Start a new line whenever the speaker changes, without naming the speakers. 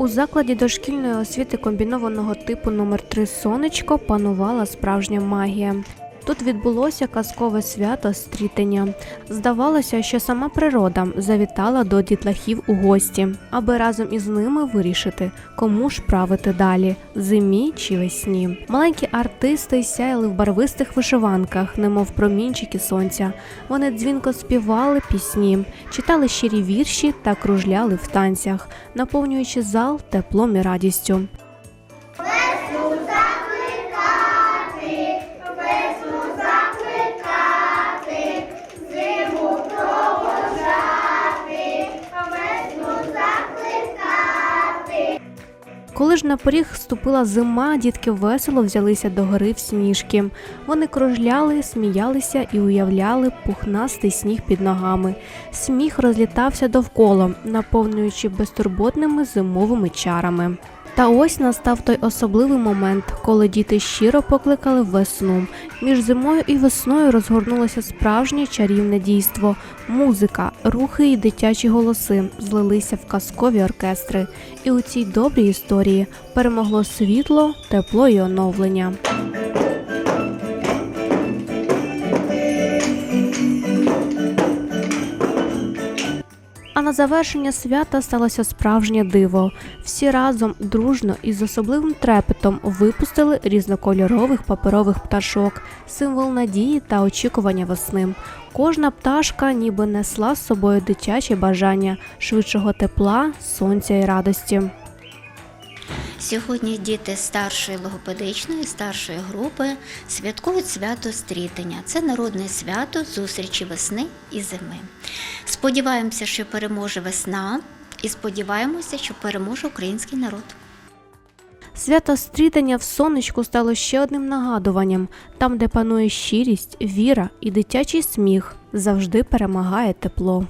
У закладі дошкільної освіти комбінованого типу номер 3 Сонечко панувала справжня магія. Тут відбулося казкове свято стрітення. Здавалося, що сама природа завітала до дітлахів у гості, аби разом із ними вирішити, кому ж правити далі зимі чи весні. Маленькі артисти сяяли в барвистих вишиванках, немов промінчики сонця. Вони дзвінко співали пісні, читали щирі вірші та кружляли в танцях, наповнюючи зал теплом і радістю. Коли ж на поріг ступила зима, дітки весело взялися до гори в сніжки. Вони кружляли, сміялися і уявляли пухнастий сніг під ногами. Сміх розлітався довкола, наповнюючи безтурботними зимовими чарами. Та ось настав той особливий момент, коли діти щиро покликали весну. Між зимою і весною розгорнулося справжнє чарівне дійство. Музика, рухи і дитячі голоси злилися в казкові оркестри. І у цій добрій історії перемогло світло, тепло і оновлення. А на завершення свята сталося справжнє диво. Всі разом дружно і з особливим трепетом випустили різнокольорових паперових пташок, символ надії та очікування весни. Кожна пташка ніби несла з собою дитяче бажання швидшого тепла, сонця і радості.
Сьогодні діти старшої логопедичної, старшої групи святкують свято стрітення. Це народне свято зустрічі весни і зими. Сподіваємося, що переможе весна, і сподіваємося, що переможе український народ.
Свято стрітання в сонечку стало ще одним нагадуванням: там, де панує щирість, віра і дитячий сміх, завжди перемагає тепло.